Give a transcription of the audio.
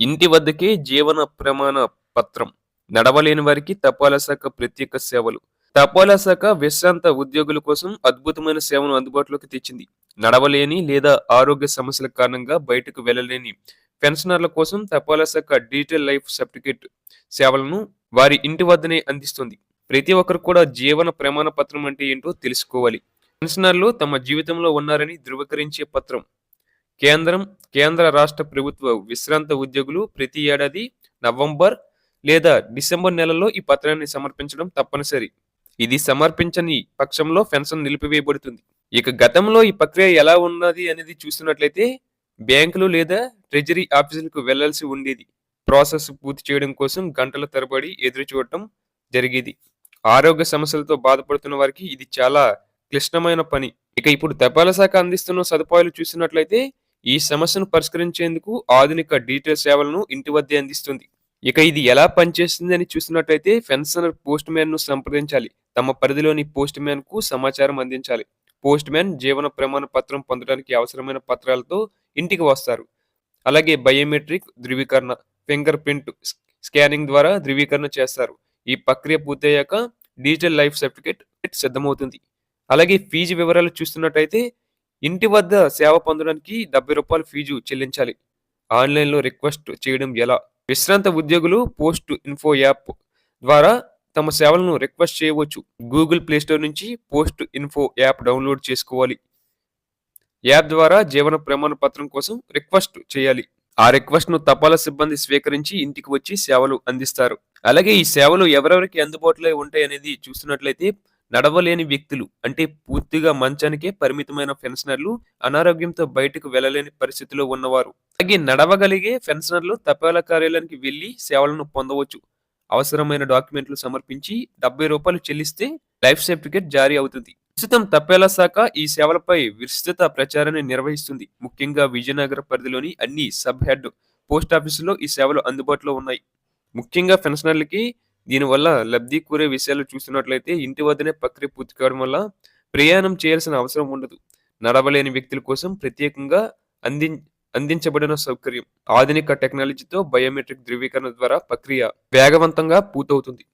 ఇంటి వద్దకే జీవన ప్రమాణ పత్రం. నడవలేని వారికి తపాలా శాఖ ప్రత్యేక సేవలు. తపాలా శాఖ విశ్రాంత ఉద్యోగుల కోసం అద్భుతమైన సేవను అందుబాటులోకి తెచ్చింది. నడవలేని లేదా ఆరోగ్య సమస్యల కారణంగా బయటకు వెళ్ళలేని పెన్షనర్ల కోసం తపాలా శాఖ డిజిటల్ లైఫ్ సర్టిఫికేట్ సేవలను వారి ఇంటి వద్దనే అందిస్తుంది. ప్రతి ఒక్కరు కూడా జీవన ప్రమాణ పత్రం అంటే ఏంటో తెలుసుకోవాలి. పెన్షనర్లు తమ జీవితంలో ఉన్నారని ధృవీకరించే పత్రం. కేంద్రం కేంద్ర రాష్ట్ర ప్రభుత్వ విశ్రాంత ఉద్యోగులు ప్రతి ఏడాది నవంబర్ లేదా డిసెంబర్ నెలలో ఈ పత్రాన్ని సమర్పించడం తప్పనిసరి. ఇది సమర్పించని పక్షంలో పెన్షన్ నిలిపివేయబడుతుంది. ఇక గతంలో ఈ ప్రక్రియ ఎలా ఉన్నది అనేది చూస్తున్నట్లయితే బ్యాంకులు లేదా ట్రెజరీ ఆఫీసులకు వెళ్ళాల్సి ఉండేది. ప్రాసెస్ పూర్తి చేయడం కోసం గంటల తరబడి ఎదురు చూడటం జరిగేది. ఆరోగ్య సమస్యలతో బాధపడుతున్న వారికి ఇది చాలా క్లిష్టమైన పని. ఇక ఇప్పుడు తపాలా శాఖ అందిస్తున్న సదుపాయాలు చూసినట్లయితే ఈ సమస్యను పరిష్కరించేందుకు ఆధునిక డిజిటల్ సేవలను ఇంటి వద్దే అందిస్తుంది. ఇక ఇది ఎలా పనిచేస్తుంది అని చూసినట్లయితే పెన్షనర్ పోస్ట్ మ్యాన్ను సంప్రదించాలి. తమ పరిధిలోని పోస్ట్ మ్యాన్కు సమాచారం అందించాలి. పోస్ట్ మ్యాన్ జీవన ప్రమాణ పత్రం పొందడానికి అవసరమైన పత్రాలతో ఇంటికి వస్తారు. అలాగే బయోమెట్రిక్ ధృవీకరణ ఫింగర్ ప్రింట్ స్కానింగ్ ద్వారా ధృవీకరణ చేస్తారు. ఈ ప్రక్రియ పూర్తయ్యాక డిజిటల్ లైఫ్ సర్టిఫికేట్ సిద్ధమవుతుంది. అలాగే ఫీజు వివరాలు చూస్తున్నట్టయితే ఇంటి వద్ద సేవ పొందడానికి డెబ్బై రూపాయలు ఫీజు చెల్లించాలి. ఆన్లైన్లో రిక్వెస్ట్ చేయడం ఎలా? విశ్రాంత ఉద్యోగులు పోస్ట్ ఇన్ఫో యాప్ ద్వారా తమ సేవలను రిక్వెస్ట్ చేయవచ్చు. గూగుల్ ప్లేస్టోర్ నుంచి పోస్ట్ ఇన్ఫో యాప్ డౌన్లోడ్ చేసుకోవాలి. యాప్ ద్వారా జీవన ప్రమాణ పత్రం కోసం రిక్వెస్ట్ చేయాలి. ఆ రిక్వెస్ట్ను తపాలా సిబ్బంది స్వీకరించి ఇంటికి వచ్చి సేవలు అందిస్తారు. అలాగే ఈ సేవలు ఎవరెవరికి అందుబాటులో ఉంటాయి అనేది చూస్తున్నట్లయితే నడవలేని వ్యక్తులు అంటే పూర్తిగా మంచానికే పరిమితమైన ఫెన్షనర్లు అనారోగ్యంతో బయటకు వెళ్ళలేని పరిస్థితిలో ఉన్నవారు. అలాగే నడవగలిగే పెన్షనర్లు తపాలా కార్యాలయానికి వెళ్ళి సేవలను పొందవచ్చు. అవసరమైన డాక్యుమెంట్లు సమర్పించి డెబ్బై రూపాయలు చెల్లిస్తే లైఫ్ సర్టిఫికేట్ జారీ అవుతుంది. ప్రస్తుతం తప్పేలా శాఖ ఈ సేవలపై విస్తృత ప్రచారాన్ని నిర్వహిస్తుంది. ముఖ్యంగా విజయనగర పరిధిలోని అన్ని సబ్ హెడ్ పోస్ట్ ఆఫీసులో ఈ సేవలు అందుబాటులో ఉన్నాయి. ముఖ్యంగా పెన్షనర్లకి దీనివల్ల లబ్ధి కూరే విషయాలు చూస్తున్నట్లయితే ఇంటి వద్దనే ప్రక్రియ పూర్తి కావడం వల్ల ప్రయాణం చేయాల్సిన అవసరం ఉండదు. నడవలేని వ్యక్తుల కోసం ప్రత్యేకంగా అంది అందించబడిన సౌకర్యం. ఆధునిక టెక్నాలజీతో బయోమెట్రిక్ ధృవీకరణ ద్వారా ప్రక్రియ వేగవంతంగా పూర్తవుతుంది.